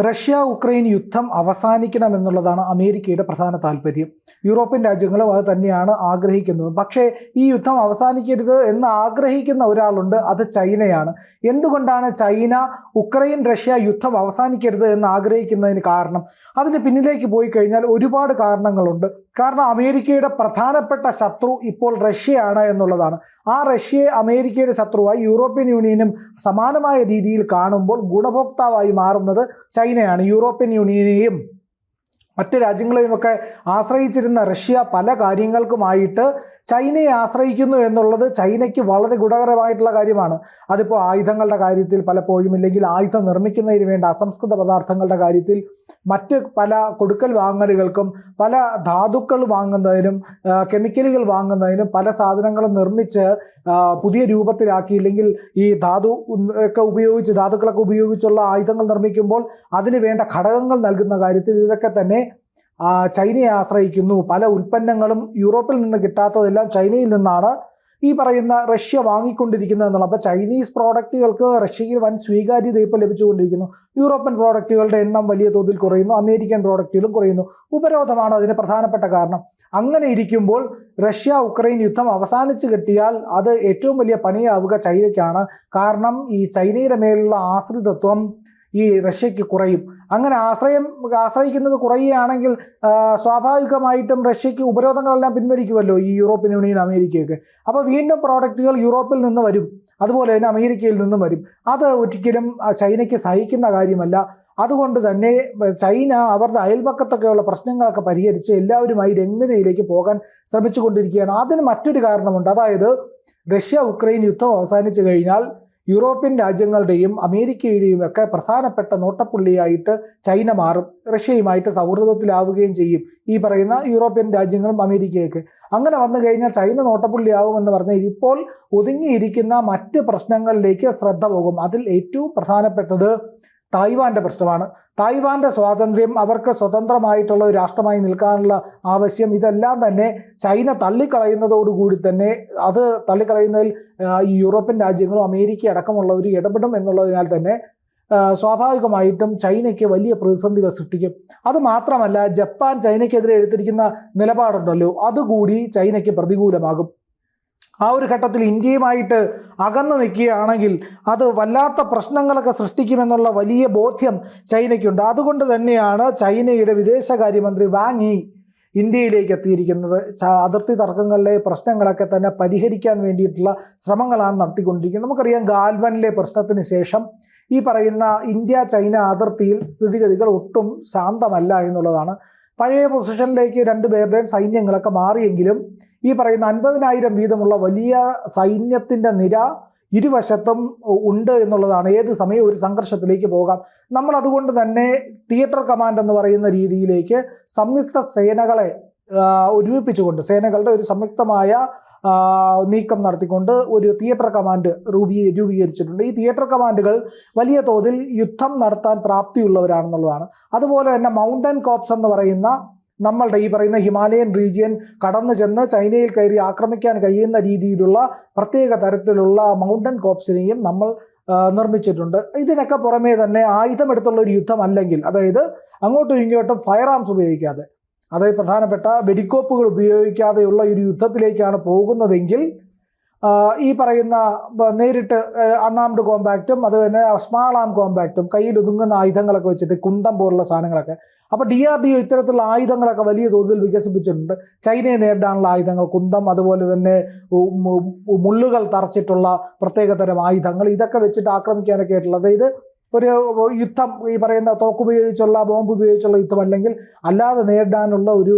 Russia Ukraine യുദ്ധം അവസാനിക്കണം എന്നുള്ളതാണ് അമേരിക്കയുടെ പ്രധാന താല്പര്യം യൂറോപ്യൻ രാജ്യങ്ങളും അത് തന്നെയാണ് ആഗ്രഹിക്കുന്നത്. പക്ഷേ ഈ യുദ്ധം അവസാനിക്കരുത് എന്ന് ആഗ്രഹിക്കുന്ന ഒരാളുണ്ട്. അത് ചൈനയാണ്. എന്തുകൊണ്ടാണ് ചൈന ഉക്രൈൻ റഷ്യ യുദ്ധം അവസാനിക്കരുത് എന്ന് ആഗ്രഹിക്കുന്നതിന് കാരണം? അതിന് പിന്നിലേക്ക് പോയി കഴിഞ്ഞാൽ ഒരുപാട് കാരണങ്ങളുണ്ട്. കാരണം അമേരിക്കയുടെ പ്രധാനപ്പെട്ട ശത്രു ഇപ്പോൾ റഷ്യയാണ് എന്നുള്ളതാണ്. ആ റഷ്യയെ അമേരിക്കയുടെ ശത്രുവായി യൂറോപ്യൻ യൂണിയനും സമാനമായ രീതിയിൽ കാണുമ്പോൾ ഗുണഭോക്താവായി മാറുന്നത് ചൈനയാണ് യൂറോപ്യൻ യൂണിയനെയും മറ്റ് രാജ്യങ്ങളെയുമൊക്കെ ആശ്രയിച്ചിരുന്ന റഷ്യ പല കാര്യങ്ങൾക്കുമായിട്ട് ചൈനയെ ആശ്രയിക്കുന്നു എന്നുള്ളത് ചൈനയ്ക്ക് വളരെ ഗുണകരമായിട്ടുള്ള കാര്യമാണ്. അതിപ്പോൾ ആയുധങ്ങളുടെ കാര്യത്തിൽ പലപ്പോഴും ഇല്ലെങ്കിൽ ആയുധം നിർമ്മിക്കുന്നതിന് വേണ്ട അസംസ്കൃത പദാർത്ഥങ്ങളുടെ കാര്യത്തിൽ മറ്റ് പല കൊടുക്കൽ വാങ്ങലുകൾക്കും പല ധാതുക്കൾ വാങ്ങുന്നതിനും കെമിക്കലുകൾ വാങ്ങുന്നതിനും പല സാധനങ്ങളും നിർമ്മിച്ച് പുതിയ രൂപത്തിലാക്കി ഇല്ലെങ്കിൽ ഈ ധാതു ഒക്കെ ഉപയോഗിച്ച് ധാതുക്കളൊക്കെ ഉപയോഗിച്ചുള്ള ആയുധങ്ങൾ നിർമ്മിക്കുമ്പോൾ അതിന് വേണ്ട ഘടകങ്ങൾ നൽകുന്ന കാര്യത്തിൽ ഇതൊക്കെ തന്നെ ചൈനയെ ആശ്രയിക്കുന്നു. പല ഉൽപ്പന്നങ്ങളും യൂറോപ്പിൽ നിന്ന് കിട്ടാത്തതെല്ലാം ചൈനയിൽ നിന്നാണ് ഈ പറയുന്ന റഷ്യ വാങ്ങിക്കൊണ്ടിരിക്കുന്നത് എന്നുള്ളത് അപ്പോൾ ചൈനീസ് പ്രോഡക്റ്റുകൾക്ക് റഷ്യയിൽ വൻ സ്വീകാര്യത ഇപ്പോൾ ലഭിച്ചുകൊണ്ടിരിക്കുന്നു. യൂറോപ്യൻ പ്രോഡക്റ്റുകളുടെ എണ്ണം വലിയ തോതിൽ കുറയുന്നു അമേരിക്കൻ പ്രോഡക്റ്റുകളും കുറയുന്നു. ഉപരോധമാണ് അതിന് പ്രധാനപ്പെട്ട കാരണം. അങ്ങനെ ഇരിക്കുമ്പോൾ റഷ്യ ഉക്രൈൻ യുദ്ധം അവസാനിച്ച് കിട്ടിയാൽ അത് ഏറ്റവും വലിയ പണിയാവുക ചൈനയ്ക്കാണ്. കാരണം ഈ ചൈനയുടെ മേലുള്ള ആശ്രിതത്വം ഈ റഷ്യക്ക് കുറയും. അങ്ങനെ ആശ്രയം ആശ്രയിക്കുന്നത് കുറയുകയാണെങ്കിൽ സ്വാഭാവികമായിട്ടും റഷ്യക്ക് ഉപരോധങ്ങളെല്ലാം പിൻവലിക്കുമല്ലോ ഈ യൂറോപ്യൻ യൂണിയൻ അമേരിക്കയൊക്കെ. അപ്പോൾ വീണ്ടും പ്രോഡക്റ്റുകൾ യൂറോപ്പിൽ നിന്ന് വരും. അതുപോലെ തന്നെ അമേരിക്കയിൽ നിന്നും വരും. അത് ഒരിക്കലും ചൈനയ്ക്ക് സഹിക്കുന്ന കാര്യമല്ല. അതുകൊണ്ട് തന്നെ ചൈന അവരുടെ അയൽപക്കത്തൊക്കെയുള്ള പ്രശ്നങ്ങളൊക്കെ പരിഹരിച്ച് എല്ലാവരുമായി രംഗതയിലേക്ക് പോകാൻ ശ്രമിച്ചുകൊണ്ടിരിക്കുകയാണ്. അതിന് മറ്റൊരു കാരണമുണ്ട്. അതായത് റഷ്യ ഉക്രൈൻ യുദ്ധം അവസാനിച്ചു കഴിഞ്ഞാൽ യൂറോപ്യൻ രാജ്യങ്ങളുടെയും അമേരിക്കയുടെയും ഒക്കെ പ്രധാനപ്പെട്ട നോട്ടപ്പുള്ളിയായിട്ട് ചൈന മാറും റഷ്യയുമായിട്ട് സൗഹൃദത്തിലാവുകയും ചെയ്യും ഈ പറയുന്ന യൂറോപ്യൻ രാജ്യങ്ങളും അമേരിക്കയൊക്കെ. അങ്ങനെ വന്നു കഴിഞ്ഞാൽ ചൈന നോട്ടപ്പുള്ളിയാവുമെന്ന് പറഞ്ഞാൽ ഇപ്പോൾ ഒതുങ്ങിയിരിക്കുന്ന മറ്റ് പ്രശ്നങ്ങളിലേക്ക് ശ്രദ്ധ പോകും. അതിൽ ഏറ്റവും പ്രധാനപ്പെട്ടത് തായ്വാന്റെ പ്രശ്നമാണ്. തായ്വാന്റെ സ്വാതന്ത്ര്യം അവർക്ക് സ്വതന്ത്രമായിട്ടുള്ള ഒരു രാഷ്ട്രമായി നിൽക്കാനുള്ള ആവശ്യം ഇതെല്ലാം തന്നെ ചൈന തള്ളിക്കളയുന്നതോടുകൂടി തന്നെ അത് തള്ളിക്കളയുന്നതിൽ ഈ യൂറോപ്യൻ രാജ്യങ്ങളും അമേരിക്ക അടക്കമുള്ളവർ ഇടപെടും എന്നുള്ളതിനാൽ തന്നെ സ്വാഭാവികമായിട്ടും ചൈനയ്ക്ക് വലിയ പ്രതിസന്ധികൾ സൃഷ്ടിക്കും. അത് മാത്രമല്ല ജപ്പാൻ ചൈനയ്ക്കെതിരെ എടുത്തിരിക്കുന്ന നിലപാടുണ്ടല്ലോ അതുകൂടി ചൈനയ്ക്ക് പ്രതികൂലമാകും. ആ ഒരു ഘട്ടത്തിൽ ഇന്ത്യയുമായിട്ട് അകന്നു നിൽക്കുകയാണെങ്കിൽ അത് വല്ലാത്ത പ്രശ്നങ്ങളൊക്കെ സൃഷ്ടിക്കുമെന്നുള്ള വലിയ ബോധ്യം ചൈനയ്ക്കുണ്ട്. അതുകൊണ്ട് തന്നെയാണ് ചൈനയുടെ വിദേശകാര്യമന്ത്രി വാങ് ഈ ഇന്ത്യയിലേക്ക് എത്തിയിരിക്കുന്നത്. അതിർത്തി തർക്കങ്ങളിലെ പ്രശ്നങ്ങളൊക്കെ തന്നെ പരിഹരിക്കാൻ വേണ്ടിയിട്ടുള്ള ശ്രമങ്ങളാണ് നടത്തിക്കൊണ്ടിരിക്കുന്നത്. നമുക്കറിയാം ഗാൽവനിലെ പ്രശ്നത്തിന് ശേഷം ഈ പറയുന്ന ഇന്ത്യ ചൈന അതിർത്തിയിൽ സ്ഥിതിഗതികൾ ഒട്ടും ശാന്തമല്ല എന്നുള്ളതാണ്. പഴയ പൊസിഷനിലേക്ക് രണ്ടുപേരുടെയും സൈന്യങ്ങളൊക്കെ മാറിയെങ്കിലും ഈ പറയുന്ന അൻപതിനായിരം വീതമുള്ള വലിയ സൈന്യത്തിന്റെ നിര ഇരുവശത്തും ഉണ്ട് എന്നുള്ളതാണ്. ഏത് സമയവും ഒരു സംഘർഷത്തിലേക്ക് പോകാം. നമ്മൾ അതുകൊണ്ട് തന്നെ തിയേറ്റർ കമാൻഡ് എന്ന് പറയുന്ന രീതിയിലേക്ക് സംയുക്ത സേനകളെ ഒരുമിപ്പിച്ചുകൊണ്ട് സേനകളുടെ ഒരു സംയുക്തമായ നീക്കം നടത്തിക്കൊണ്ട് ഒരു തിയേറ്റർ കമാൻഡ് രൂപീ രൂപീകരിച്ചിട്ടുണ്ട്. ഈ തിയേറ്റർ കമാൻഡുകൾ വലിയ തോതിൽ യുദ്ധം നടത്താൻ പ്രാപ്തിയുള്ളവരാണെന്നുള്ളതാണ്. അതുപോലെ തന്നെ മൗണ്ടൻ കോപ്സ് എന്ന് പറയുന്ന നമ്മളുടെ ഈ പറയുന്ന ഹിമാലയൻ റീജിയൻ കടന്നു ചെന്ന് ചൈനയിൽ കയറി ആക്രമിക്കാൻ കഴിയുന്ന രീതിയിലുള്ള പ്രത്യേക തരത്തിലുള്ള മൗണ്ടൻ കോപ്സിനെയും നമ്മൾ നിർമ്മിച്ചിട്ടുണ്ട്. ഇതിനൊക്കെ പുറമേ തന്നെ ആയുധമെടുത്തുള്ള ഒരു യുദ്ധം അല്ലെങ്കിൽ അതായത് അങ്ങോട്ടും ഇങ്ങോട്ടും ഫയർ ആംസ് ഉപയോഗിക്കാതെ അതായത് പ്രധാനപ്പെട്ട വെടിക്കോപ്പുകൾ ഉപയോഗിക്കാതെയുള്ള ഒരു യുദ്ധത്തിലേക്കാണ് പോകുന്നതെങ്കിൽ ഈ പറയുന്ന നേരിട്ട് അണ്ണാംഡ് കോമ്പാക്റ്റും അത് തന്നെ സ്മാൾ ആം കോമ്പാക്റ്റും കയ്യിൽ ഒതുങ്ങുന്ന ആയുധങ്ങളൊക്കെ വെച്ചിട്ട് കുന്തം പോലുള്ള സാധനങ്ങളൊക്കെ. അപ്പോൾ ഡി ആർ ഡി ഒ ഇത്തരത്തിലുള്ള ആയുധങ്ങളൊക്കെ വലിയ തോതിൽ വികസിപ്പിച്ചിട്ടുണ്ട്. ചൈനയെ നേരിടാനുള്ള ആയുധങ്ങൾ കുന്തം അതുപോലെ തന്നെ മുള്ളുകൾ തറച്ചിട്ടുള്ള പ്രത്യേകതരം ആയുധങ്ങൾ ഇതൊക്കെ വെച്ചിട്ട് ആക്രമിക്കാനൊക്കെ ആയിട്ടുള്ളത് അതായത് ഒരു യുദ്ധം ഈ പറയുന്ന തോക്കുപയോഗിച്ചുള്ള ബോംബ് ഉപയോഗിച്ചുള്ള യുദ്ധം അല്ലെങ്കിൽ അല്ലാതെ നേരിടാനുള്ള ഒരു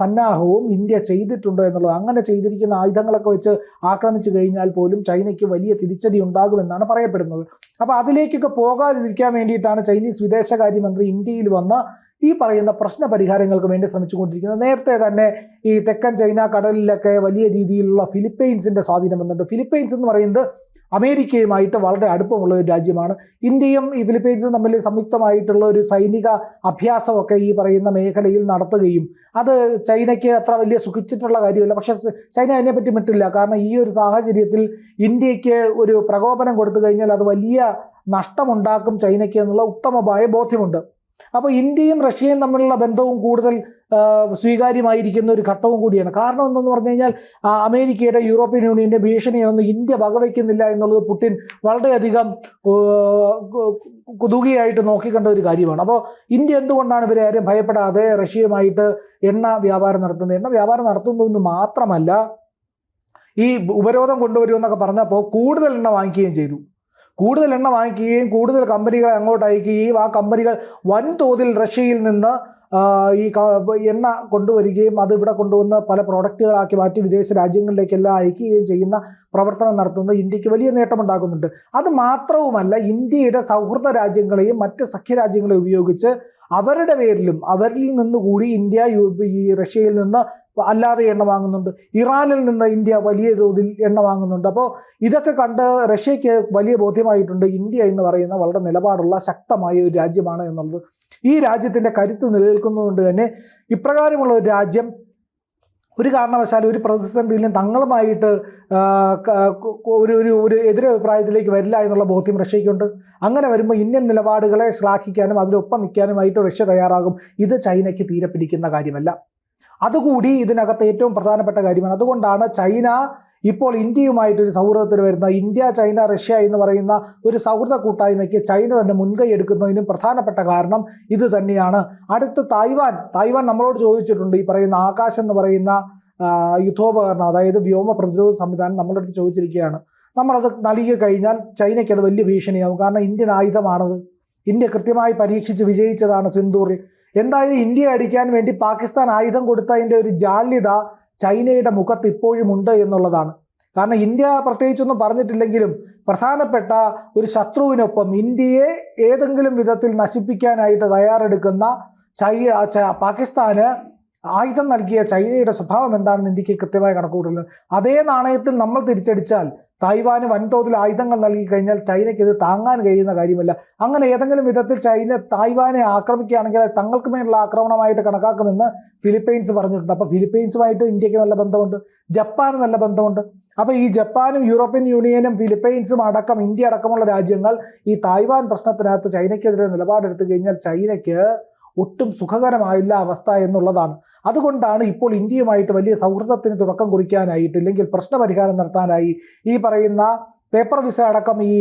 സന്നാഹവും ഇന്ത്യ ചെയ്തിട്ടുണ്ട് എന്നുള്ളത്. അങ്ങനെ ചെയ്തിരിക്കുന്ന ആയുധങ്ങളൊക്കെ വെച്ച് ആക്രമിച്ചു കഴിഞ്ഞാൽ പോലും ചൈനയ്ക്ക് വലിയ തിരിച്ചടി ഉണ്ടാകുമെന്നാണ് പറയപ്പെടുന്നത്. അപ്പോൾ അതിലേക്കൊക്കെ പോകാതിരിക്കാൻ വേണ്ടിയിട്ടാണ് ചൈനീസ് വിദേശകാര്യമന്ത്രി ഇന്ത്യയിൽ വന്ന് ഈ പറയുന്ന പ്രശ്ന പരിഹാരങ്ങൾക്ക് വേണ്ടി ശ്രമിച്ചുകൊണ്ടിരിക്കുന്നത്. നേരത്തെ തന്നെ ഈ തെക്കൻ ചൈന കടലിലൊക്കെ വലിയ രീതിയിലുള്ള ഫിലിപ്പൈൻസിന്റെ സ്വാധീനം വന്നിട്ടുണ്ട്. ഫിലിപ്പൈൻസ് എന്ന് പറയുന്നത് അമേരിക്കയുമായിട്ട് വളരെ അടുപ്പമുള്ള ഒരു രാജ്യമാണ്. ഇന്ത്യയും ഈ ഫിലിപ്പീൻസും തമ്മിൽ സംയുക്തമായിട്ടുള്ള ഒരു സൈനിക അഭ്യാസമൊക്കെ ഈ പറയുന്ന മേഖലയിൽ നടത്തുകയും അത് ചൈനയ്ക്ക് അത്ര വലിയ സുഖിച്ചിട്ടുള്ള കാര്യമല്ല. പക്ഷേ ചൈന അതിനെപ്പറ്റി മിട്ടില്ല കാരണം ഈ ഒരു സാഹചര്യത്തിൽ ഇന്ത്യയ്ക്ക് ഒരു പ്രകോപനം കൊടുത്തു കഴിഞ്ഞാൽ അത് വലിയ നഷ്ടമുണ്ടാക്കും ചൈനയ്ക്ക് എന്നുള്ള ഉത്തമമായ ബോധ്യമുണ്ട്. അപ്പോൾ ഇന്ത്യയും റഷ്യയും തമ്മിലുള്ള ബന്ധവും കൂടുതൽ സ്വീകാര്യമായിരിക്കുന്ന ഒരു ഘട്ടവും കൂടിയാണ്. കാരണം എന്തെന്ന് പറഞ്ഞു കഴിഞ്ഞാൽ അമേരിക്കയുടെ യൂറോപ്യൻ യൂണിയന്റെ ഭീഷണിയൊന്നും ഇന്ത്യ വകവയ്ക്കുന്നില്ല എന്നുള്ളത് പുടിൻ വളരെയധികം കുതുകിയായിട്ട് നോക്കിക്കണ്ട ഒരു കാര്യമാണ്. അപ്പോൾ ഇന്ത്യ എന്തുകൊണ്ടാണ് ഇവരെ ആരും ഭയപ്പെടാതെ റഷ്യയുമായിട്ട് എണ്ണ വ്യാപാരം നടത്തുന്നത്? എണ്ണ വ്യാപാരം നടത്തുന്നതെന്ന് മാത്രമല്ല ഈ ഉപരോധം കൊണ്ടുവരുമെന്നൊക്കെ പറഞ്ഞപ്പോൾ കൂടുതൽ എണ്ണ വാങ്ങിക്കുകയും ചെയ്തു. കൂടുതൽ എണ്ണ വാങ്ങിക്കുകയും കൂടുതൽ കമ്പനികളെ അങ്ങോട്ട് അയക്കുകയും ആ കമ്പനികൾ വൻതോതിൽ റഷ്യയിൽ നിന്ന് ഈ എണ്ണ കൊണ്ടുവരികയും അത് ഇവിടെ കൊണ്ടുവന്ന് പല പ്രോഡക്റ്റുകളാക്കി മാറ്റി വിദേശ രാജ്യങ്ങളിലേക്കെല്ലാം അയക്കുകയും ചെയ്യുന്ന പ്രവർത്തനം നടത്തുന്നത് ഇന്ത്യയ്ക്ക് വലിയ നേട്ടമുണ്ടാക്കുന്നുണ്ട്. അത് മാത്രവുമല്ല ഇന്ത്യയുടെ സൗഹൃദ രാജ്യങ്ങളെയും മറ്റ് സഖ്യരാജ്യങ്ങളെയും ഉപയോഗിച്ച് അവരുടെ പേരിലും അവരിൽ നിന്നുകൂടി ഇന്ത്യ ഈ റഷ്യയിൽ നിന്ന് അല്ലാതെ എണ്ണ വാങ്ങുന്നുണ്ട്. ഇറാനിൽ നിന്ന് ഇന്ത്യ വലിയ തോതിൽ എണ്ണ വാങ്ങുന്നുണ്ട്. അപ്പോൾ ഇതൊക്കെ കണ്ട് റഷ്യയ്ക്ക് വലിയ ബോധ്യമായിട്ടുണ്ട്. ഇന്ത്യ എന്ന് പറയുന്ന വളരെ നിലപാടുള്ള ശക്തമായ ഒരു രാജ്യമാണ് എന്നുള്ളത്. ഈ രാജ്യത്തിന്റെ കരുത്ത് നിലനിൽക്കുന്നതുകൊണ്ട് തന്നെ ഇപ്രകാരമുള്ള ഒരു രാജ്യം ഒരു കാരണവശാൽ ഒരു പ്രതിസന്ധിയിലും തങ്ങളുമായിട്ട് ഒരു ഒരു ഒരു എതിരഭിപ്രായത്തിലേക്ക് വരില്ല എന്നുള്ള ബോധ്യം റഷ്യയ്ക്കുണ്ട്. അങ്ങനെ വരുമ്പോൾ ഇന്ത്യൻ നിലപാടുകളെ ശ്ലാഘിക്കാനും അതിനൊപ്പം നിൽക്കാനുമായിട്ട് റഷ്യ തയ്യാറാകും. ഇത് ചൈനയ്ക്ക് തീരെ പിടിക്കുന്ന കാര്യമല്ല. അതുകൂടി ഇതിനകത്ത് ഏറ്റവും പ്രധാനപ്പെട്ട കാര്യമാണ്. അതുകൊണ്ടാണ് ചൈന ഇപ്പോൾ ഇന്ത്യയുമായിട്ടൊരു സൗഹൃദത്തിൽ വരുന്ന ഇന്ത്യ ചൈന റഷ്യ എന്ന് പറയുന്ന ഒരു സൗഹൃദ കൂട്ടായ്മയ്ക്ക് ചൈന തന്നെ മുൻകൈ എടുക്കുന്നതിനും പ്രധാനപ്പെട്ട കാരണം ഇത് തന്നെയാണ്. അടുത്ത് തായ്വാൻ. തായ്വാൻ നമ്മളോട് ചോദിച്ചിട്ടുണ്ട് ഈ പറയുന്ന ആകാശം എന്ന് പറയുന്ന യുദ്ധോപകരണം അതായത് വ്യോമ പ്രതിരോധ സംവിധാനം നമ്മുടെ അടുത്ത് ചോദിച്ചിരിക്കുകയാണ്. നമ്മളത് നൽകി കഴിഞ്ഞാൽ ചൈനയ്ക്ക് അത് വലിയ ഭീഷണിയാവും കാരണം ഇന്ത്യൻ ആയുധമാണത്. ഇന്ത്യ കൃത്യമായി പരീക്ഷിച്ച് വിജയിച്ചതാണ് സിന്ദൂറിൽ. എന്തായാലും ഇന്ത്യയെ അടിക്കാൻ വേണ്ടി പാകിസ്ഥാൻ ആയുധം കൊടുത്തതിന്റെ ഒരു ജാള്യത ചൈനയുടെ മുഖത്ത് ഇപ്പോഴും ഉണ്ട് എന്നുള്ളതാണ്. കാരണം ഇന്ത്യ പ്രത്യേകിച്ചൊന്നും പറഞ്ഞിട്ടില്ലെങ്കിലും പ്രധാനപ്പെട്ട ഒരു ശത്രുവിനൊപ്പം ഇന്ത്യയെ ഏതെങ്കിലും വിധത്തിൽ നശിപ്പിക്കാനായിട്ട് തയ്യാറെടുക്കുന്ന ച- പാകിസ്ഥാന് ആയുധം നൽകിയ ചൈനയുടെ സ്വഭാവം എന്താണെന്ന് ഇന്ത്യയ്ക്ക് കൃത്യമായ കണക്കുകൂട്ടൽ അതേ നാണയത്തിൽ നമ്മൾ തിരിച്ചടിച്ചാൽ തായ്വാന് വൻതോതിൽ ആയുധങ്ങൾ നൽകി കഴിഞ്ഞാൽ ചൈനയ്ക്ക് ഇത് താങ്ങാൻ കഴിയുന്ന കാര്യമല്ല. അങ്ങനെ ഏതെങ്കിലും വിധത്തിൽ ചൈന തായ്വാനെ ആക്രമിക്കുകയാണെങ്കിൽ തങ്ങൾക്ക് മേലുള്ള ആക്രമണമായിട്ട് കണക്കാക്കുമെന്ന് ഫിലിപ്പൈൻസ് പറഞ്ഞിട്ടുണ്ട്. അപ്പോൾ ഫിലിപ്പൈൻസുമായിട്ട് ഇന്ത്യയ്ക്ക് നല്ല ബന്ധമുണ്ട്. ജപ്പാന് നല്ല ബന്ധമുണ്ട്. അപ്പോൾ ഈ ജപ്പാനും യൂറോപ്യൻ യൂണിയനും ഫിലിപ്പൈൻസും അടക്കം ഇന്ത്യ അടക്കമുള്ള രാജ്യങ്ങൾ ഈ തായ്വാൻ പ്രശ്നത്തിനകത്ത് ചൈനയ്ക്കെതിരെ നിലപാടെടുത്തു കഴിഞ്ഞാൽ ചൈനയ്ക്ക് ഒട്ടും സുഖകരമായില്ല അവസ്ഥ എന്നുള്ളതാണ്. അതുകൊണ്ടാണ് ഇപ്പോൾ ഇന്ത്യയുമായിട്ട് വലിയ സൗഹൃദത്തിന് തുടക്കം കുറിക്കാനായിട്ട് ഇല്ലെങ്കിൽ പ്രശ്നപരിഹാരം നടത്താനായി ഈ പറയുന്ന പേപ്പർ വിസ അടക്കം ഈ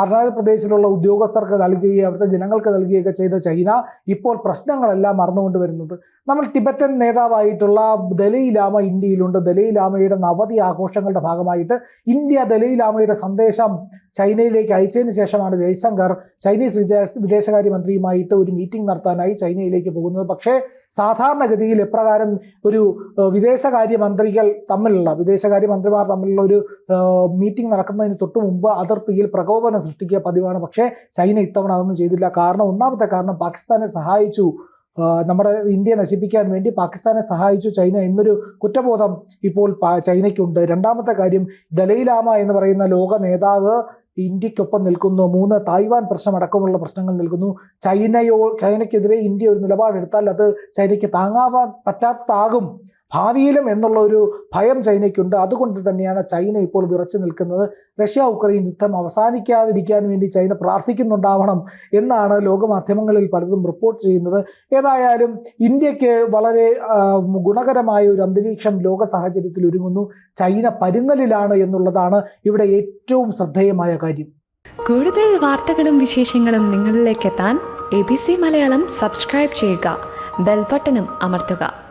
അരുണാചൽ പ്രദേശിലുള്ള ഉദ്യോഗസ്ഥർക്ക് നൽകുകയും അവിടുത്തെ ജനങ്ങൾക്ക് നൽകുകയൊക്കെ ചെയ്ത ചൈന ഇപ്പോൾ പ്രശ്നങ്ങളെല്ലാം മറന്നുകൊണ്ട് വരുന്നത്. നമ്മൾ ടിബറ്റൻ നേതാവായിട്ടുള്ള ദലൈലാമ ഇന്ത്യയിലുണ്ട്. ദലൈലാമയുടെ നവതി ആഘോഷങ്ങളുടെ ഭാഗമായിട്ട് ഇന്ത്യ ദലൈലാമയുടെ സന്ദേശം ചൈനയിലേക്ക് അയച്ചതിന് ശേഷമാണ് ജയശങ്കർ ചൈനീസ് വിദേശ വിദേശകാര്യമന്ത്രിയുമായിട്ട് ഒരു മീറ്റിംഗ് നടത്താനായി ചൈനയിലേക്ക് പോകുന്നത്. പക്ഷേ സാധാരണഗതിയിൽ എപ്രകാരം ഒരു വിദേശകാര്യമന്ത്രികൾ തമ്മിലുള്ള വിദേശകാര്യമന്ത്രിമാർ തമ്മിലുള്ള ഒരു മീറ്റിംഗ് നടക്കുന്നതിന് തൊട്ട് മുമ്പ് അതിർത്തിയിൽ പ്രകോപനം സൃഷ്ടിക്കുക പതിവാണ്. പക്ഷേ ചൈന ഇത്തവണ അതൊന്നും ചെയ്തില്ല. കാരണം ഒന്നാമത്തെ കാരണം പാകിസ്ഥാനെ സഹായിച്ചു. നമ്മുടെ ഇന്ത്യയെ നശിപ്പിക്കാൻ വേണ്ടി പാകിസ്ഥാനെ സഹായിച്ചു ചൈന എന്നൊരു കുറ്റബോധം ഇപ്പോൾ ചൈനയ്ക്കുണ്ട്. രണ്ടാമത്തെ കാര്യം ദലൈലാമ എന്ന് പറയുന്ന ലോക നേതാവ് ഇന്ത്യക്കൊപ്പം നിൽക്കുന്നു. മൂന്ന് തായ്വാൻ പ്രശ്നമടക്കമുള്ള പ്രശ്നങ്ങൾ നിൽക്കുന്നു. ചൈനയോ ചൈനയ്ക്കെതിരെ ഇന്ത്യ ഒരു നിലപാടെടുത്താൽ അത് ചൈനയ്ക്ക് താങ്ങാവാൻ പറ്റാത്തതാകും. ഭാവിയിലും എന്നുള്ള ഒരു ഭയം ചൈനയ്ക്കുണ്ട്. അതുകൊണ്ട് തന്നെയാണ് ചൈന ഇപ്പോൾ വിറച്ചു നിൽക്കുന്നത്. റഷ്യ ഉക്രൈൻ യുദ്ധം അവസാനിക്കാതിരിക്കാൻ വേണ്ടി ചൈന പ്രാർത്ഥിക്കുന്നുണ്ടാവണം എന്നാണ് ലോകമാധ്യമങ്ങളിൽ പലതും റിപ്പോർട്ട് ചെയ്യുന്നത്. ഏതായാലും ഇന്ത്യയ്ക്ക് വളരെ ഗുണകരമായ ഒരു അന്തരീക്ഷം ലോക സാഹചര്യത്തിൽ ഒരുങ്ങുന്നു. ചൈന പരുങ്ങലിലാണ് എന്നുള്ളതാണ് ഇവിടെ ഏറ്റവും ശ്രദ്ധേയമായ കാര്യം. കൂടുതൽ വാർത്തകളും വിശേഷങ്ങളും നിങ്ങളിലേക്ക് എത്താൻ A B C Malayalam subscribe ചെയ്യുക. ബെൽബട്ടനും അമർത്തുക.